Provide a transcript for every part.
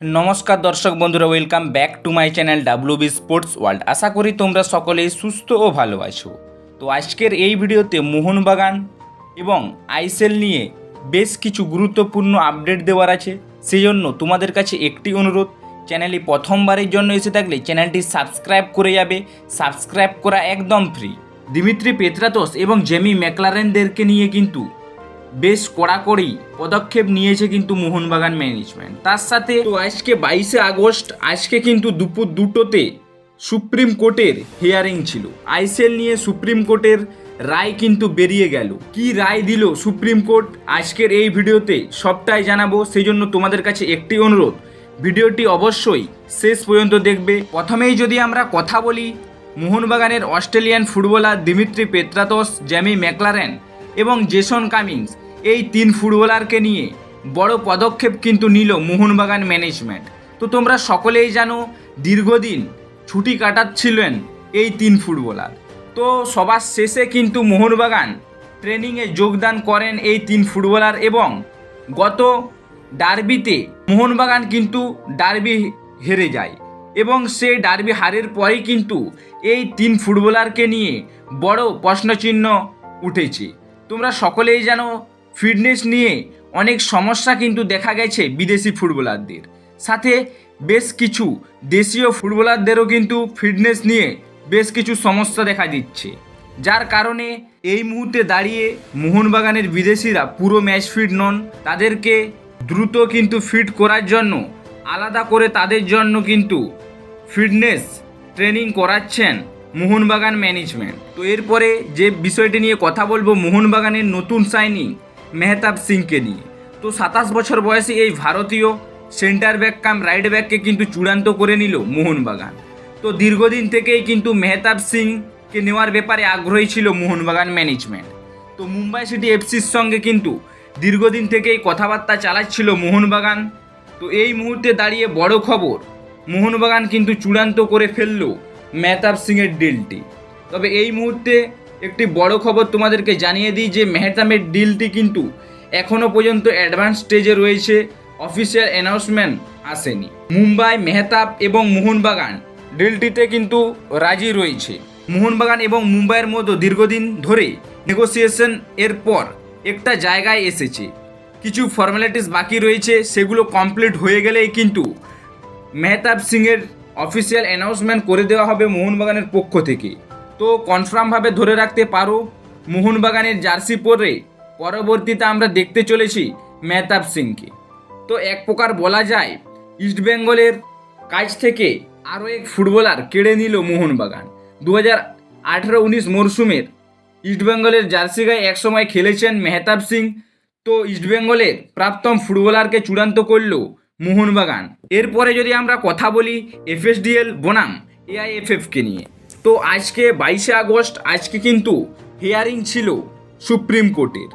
নমস্কার দর্শক বন্ধুরা welcome back to my channel WB sports world আশা করি তোমরা সকলেই সুস্থ ও ভালো আছো। তো আজকের এই ভিডিওতে মোহনবাগান এবং আইসেল নিয়ে বেশ কিছু গুরুত্বপূর্ণ আপডেট দেওয়ার আছে। সেই জন্য তোমাদের কাছে একটি অনুরোধ চ্যানেলে প্রথমবারের জন্য এসে থাকলে চ্যানেলটি সাবস্ক্রাইব করে যাবে। সাবস্ক্রাইব করা একদম ফ্রি দিমিত্রি পেত্রাতোস এবং জেমি ম্যাকলারেনদেরকে নিয়ে কিন্তু বেশ কড়াকড়ি পদক্ষেপ নিয়েছে কিন্তু মোহনবাগান ম্যানেজমেন্ট তার সাথে তো আজকে বাইশে আগস্ট, আজকে কিন্তু দুপুর দুটোতে সুপ্রিম কোর্টের হিয়ারিং ছিল। আইসিএল নিয়ে সুপ্রিম কোর্টের রায় কিন্তু বেরিয়ে গেল। কি রায় দিল সুপ্রিম কোর্ট? আজকের এই ভিডিওতে সবটাই জানাব সেই জন্য তোমাদের কাছে একটি অনুরোধ। ভিডিওটি অবশ্যই শেষ পর্যন্ত দেখবে। প্রথমেই যদি আমরা কথা বলি, মোহনবাগানের Australian footballer Dimitri Petratos Jamie Maclaren এবং জেসন কামিংস এই তিন ফুটবলারকে নিয়ে বড় পদক্ষেপ কিন্তু নিল মোহনবাগান ম্যানেজমেন্ট। তো তোমরা সকলেই জানো, দীর্ঘদিন ছুটি কাটাচ্ছিলেন এই তিন ফুটবলার। তো সবার শেষে কিন্তু মোহনবাগান ট্রেনিংয়ে যোগদান করেন এই তিন ফুটবলার এবং গত ডার্বিতে মোহনবাগান কিন্তু ডার্বি হেরে যায় এবং সে ডার্বি হারের পরেই কিন্তু এই তিন ফুটবলারকে নিয়ে বড় প্রশ্নচিহ্ন উঠেছে। তোমরা সকলেই জানো ফিটনেস নিয়ে অনেক সমস্যা কিন্তু দেখা গেছে বিদেশি ফুটবলারদের। সাথে বেশ কিছু দেশীয় ফুটবলারদেরও কিন্তু ফিটনেস নিয়ে বেশ কিছু সমস্যা দেখা দিচ্ছে। যার কারণে এই মুহূর্তে দাঁড়িয়ে মোহনবাগানের বিদেশিরা পুরো ম্যাচ ফিট নন। তাদেরকে দ্রুত কিন্তু ফিট করার জন্য, আলাদা করে তাদের জন্য কিন্তু ফিটনেস ট্রেনিং করাচ্ছেন মোহনবাগান ম্যানেজমেন্ট। তো এরপরে যে বিষয়টি নিয়ে কথা বলব, মোহনবাগানের নতুন সাইনিং মেহতাব সিংকে নিয়ে। তো সাতাশ বছর বয়সে এই ভারতীয় সেন্টার ব্যাক কাম রাইট ব্যাককে কিন্তু চূড়ান্ত করে নিল মোহনবাগান। তো দীর্ঘদিন থেকেই কিন্তু মেহতাব সিংকে নেওয়ার ব্যাপারে আগ্রহী ছিল মোহনবাগান ম্যানেজমেন্ট তো মুম্বাই সিটি এফসির সঙ্গে কিন্তু দীর্ঘদিন থেকেই কথাবার্তা চালাচ্ছিল মোহনবাগান। তো এই মুহূর্তে দাঁড়িয়ে বড় খবর, মোহনবাগান কিন্তু চূড়ান্ত করে ফেলল মেহতাব সিংয়ের ডিলটি তবে এই মুহূর্তে একটি বড় খবর তোমাদেরকে জানিয়ে দিই যে মেহতাবের ডিলটি কিন্তু এখনও পর্যন্ত অ্যাডভান্স স্টেজে রয়েছে। অফিসিয়াল অ্যানাউন্সমেন্ট আসেনি। মুম্বাই, মেহতাব এবং মোহনবাগান ডিলটিতে কিন্তু রাজি রয়েছে। মোহনবাগান এবং মুম্বাইয়ের মধ্যে দীর্ঘদিন ধরে নেগোসিয়েশন এর পর একটা জায়গায় এসেছে। কিছু ফর্মালিটিস বাকি রয়েছে, সেগুলো কমপ্লিট হয়ে গেলেই কিন্তু মেহতাব সিংয়ের অফিসিয়াল অ্যানাউন্সমেন্ট করে দেওয়া হবে মোহনবাগানের পক্ষ থেকে। তো কনফার্মভাবে ধরে রাখতে পারো মোহনবাগানের জার্সি পরে পরবর্তীতে আমরা দেখতে চলেছি মেহতাব সিংকে। তো এক প্রকার বলা যায় ইস্টবেঙ্গলের কাছ থেকে আরও এক ফুটবলার কেড়ে নিল মোহনবাগান। দু হাজার আঠেরো উনিশ মরশুমের ইস্টবেঙ্গলের জার্সি গায়ে একসময় খেলেছেন মেহতাব সিং। তো ইস্টবেঙ্গলের প্রাপ্তম ফুটবলারকে চূড়ান্ত করল মোহনবাগান। এরপরে যদি আমরা কথা বলি এফএসডিএল বনাম এআইএফএফকে নিয়ে। তো আজকে বাইশে আগস্ট, আজকে কিন্তু হিয়ারিং ছিল সুপ্রিম কোর্টের।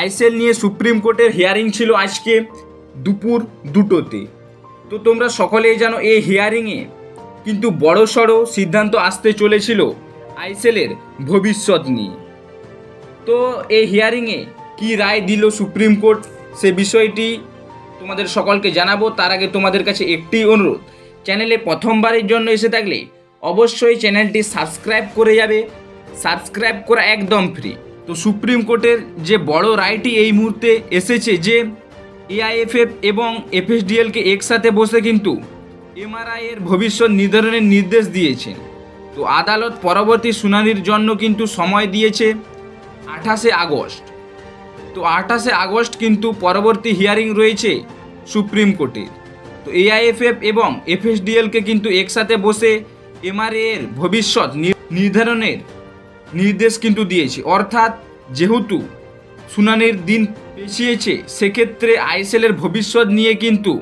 আইসিএল নিয়ে সুপ্রিম কোর্টের হিয়ারিং ছিল আজকে দুপুর দুটোতে। তো তোমরা সকলেই জানো এই হিয়ারিংয়ে কিন্তু বড় সড়ো সিদ্ধান্ত আসতে চলেছিল আইসেলের ভবিষ্যৎ নিয়ে। তো এই হিয়ারিংয়ে কি রায় দিল সুপ্রিম কোর্ট সে বিষয়টি তোমাদের সকলকে জানাব। তার আগে তোমাদের কাছে একটি অনুরোধ, চ্যানেলে প্রথমবারের জন্য এসে থাকলে অবশ্যই চ্যানেলটি সাবস্ক্রাইব করে যাবে। সাবস্ক্রাইব করা একদম ফ্রি তো সুপ্রিম কোর্টের যে বড় রায়টি এই মুহূর্তে এসেছে যে এআইএফএফ এবং এফএসডিএলকে একসাথে বসে কিন্তু এমআরআই এর ভবিষ্যৎ নির্ধারণের নির্দেশ দিয়েছেন তো আদালত পরবর্তী শুনানির জন্য কিন্তু সময় দিয়েছে আঠাশে আগস্ট। তো আঠাশে আগস্ট কিন্তু পরবর্তী হিয়ারিং রয়েছে সুপ্রিম কোর্টের। তো এআইএফএফ এবং এফএসডিএলকে কিন্তু একসাথে বসে এমআরএ এর ভবিষ্যৎ নির্ধারণের নির্দেশ কিন্তু দিয়েছে। অর্থাৎ যেহেতু শুনানির দিন পেছিয়েছে সেক্ষেত্রে আইএসএলের ভবিষ্যৎ নিয়ে কিন্তু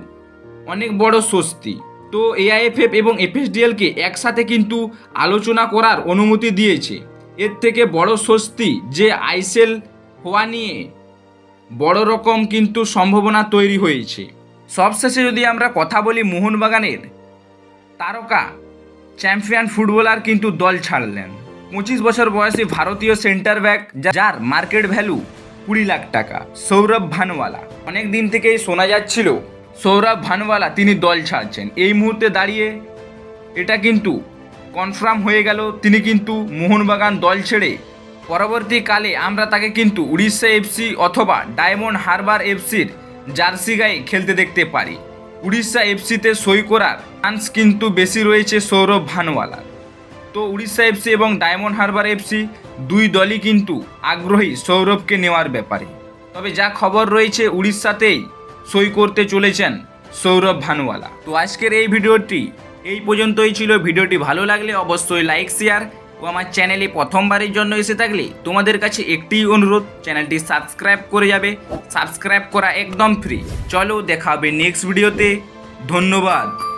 অনেক বড় স্বস্তি। তো এআইএফএফ এবং এফএসডিএলকে একসাথে কিন্তু আলোচনা করার অনুমতি দিয়েছে। এর থেকে বড় স্বস্তি যে আইসেল হওয়া নিয়ে বড় রকম কিন্তু সম্ভাবনা তৈরি হয়েছে। সবশেষে যদি আমরা কথা বলি মোহনবাগানের তারকা চ্যাম্পিয়ন ফুটবলার কিন্তু দল ছাড়লেন। পঁচিশ বছর বয়সী ভারতীয় সেন্টার ব্যাক যার মার্কেট ভ্যালু কুড়ি লাখ টাকা, সৌরভ ভানওয়ালা। অনেক দিন থেকেই শোনা যাচ্ছিল, সৌরভ ভানওয়ালা তিনি দল ছাড়ছেন। এই মুহূর্তে দাঁড়িয়ে এটা কিন্তু কনফার্ম হয়ে গেল, তিনি কিন্তু মোহনবাগান দল ছেড়ে পরবর্তীকালে আমরা তাকে কিন্তু উড়িষ্যা এফসি অথবা ডায়মন্ড হারবার এফসির জার্সি গায়ে খেলতে দেখতে পারি। উড়িষ্যা এফসিতে সই করার চান্স কিন্তু বেশি রয়েছে সৌরভ ভানওয়ালার তো উড়িষ্যা এফসি এবং ডায়মন্ড হারবার এফসি দুই দলই কিন্তু আগ্রহী সৌরভকে নেওয়ার ব্যাপারে। তবে যা খবর রয়েছে উড়িষ্যাতেই সই করতে চলেছেন সৌরভ ভানুওয়ালা তো আজকের এই ভিডিওটি এই পর্যন্তই ছিল। ভিডিওটি ভালো লাগলে অবশ্যই লাইক শেয়ার ও আমার চ্যানেলে প্রথমবারের জন্য এসে থাকলে তোমাদের কাছে একটি অনুরোধ চ্যানেলটি সাবস্ক্রাইব করে যাবে। সাবস্ক্রাইব করা একদম ফ্রি চলো দেখা হবে নেক্সট ভিডিওতে ধন্যবাদ।